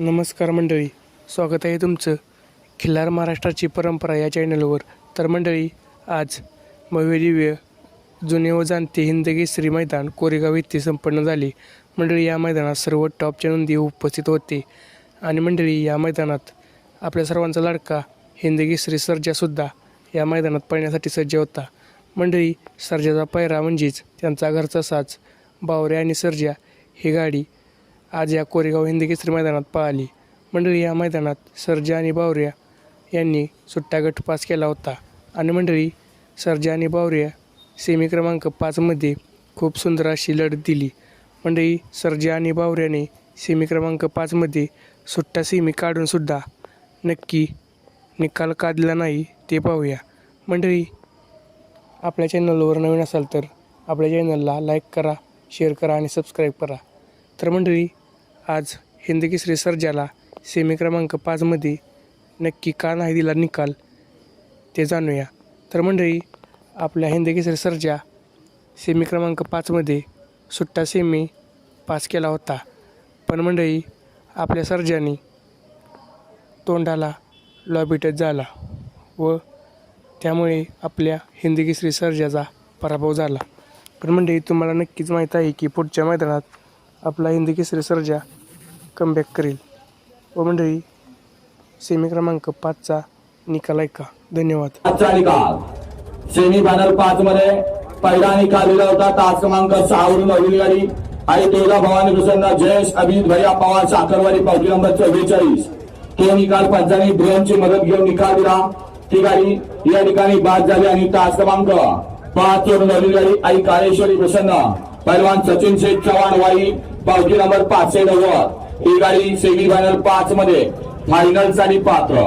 नमस्कार मंडळी स्वागत आहे तुमचं खिल्लार महाराष्ट्राची परंपरा या चॅनलवर तर मंडळी आज भव्य दिव्य जुने व जाणते हिंदकेसरी मैदान कोरेगाव येथे संपन्न झाले. मंडळी या मैदानात सर्व टॉपच्या नोंदी उपस्थित होते. आणि मंडळी या मैदानात आपल्या सर्वांचा लाडका श्री सर्जासुद्धा या मैदानात पळण्यासाठी सज्ज होता. मंडळी सर्जाचा पायरा म्हणजेच त्यांचा घरचा साज बावरे आणि सर्जा ही गाडी आज या कोरेगाव हिंदी केसरी मैदानात पळाली मंडळी या मैदानात सर्जा आणि बावऱ्या यांनी सुट्टा गट पास केला होता. आणि मंडळी सर्जा आणि बावऱ्या सेमी क्रमांक पाचमध्ये खूप सुंदर अशी लढत दिली. मंडळी सर्जा आणि बावऱ्याने सेमी क्रमांक पाचमध्ये सुट्टा सेमी काढूनसुद्धा नक्की निकाल काढला नाही ते पाहूया. मंडळी आपल्या चॅनलवर नवीन असाल तर आपल्या चॅनलला लाईक करा शेअर करा आणि सबस्क्राईब करा. तर मंडळी आज हिंदकेसरी सर्जाला सेमी क्रमांक पाचमध्ये नक्की का नाही दिला निकाल ते जाणूया. तर मंडळी आपल्या हिंदकेसरी सर्जा सेमी क्रमांक पाचमध्ये सुट्टा सेमी पास केला होता. पण मंडळी आपल्या सर्जानी तोंडाला लॉबी झाला व त्यामुळे आपल्या हिंदकेसरी सर्जाचा पराभव झाला. पण मंडळी तुम्हाला नक्कीच माहीत आहे की पुढच्या मैदानात आपला हिंदी केसरी सर्जा कमबॅक करेल. व मंडळी सेमी क्रमांक पाचचा निकाल ऐका धन्यवाद. आजचा निकाल. सेमी फायनल पाच मध्ये पहिला निकाल दिला होता. तास क्रमांक सहा वरून अवली गाडी आणि तुळजा भवानी प्रसन्न जयेश अभिजित भैया पवार साखरवाडी पावती नंबर चव्वेचाळीस. तो निकाल पंचांनी ड्रोनची मदत घेऊन निकाल दिला. ती गाडी या ठिकाणी बाद झाली आणि तास क्रमांक पाच वरून अवली गाडी आई काळेश्वरी प्रसन्न. पैलवान सचिन शेठ चव्हाण वाई पावती नंबर पाचशे नव्वद. ही गाडी सेमी फायनल पाच मध्ये फायनल पात्र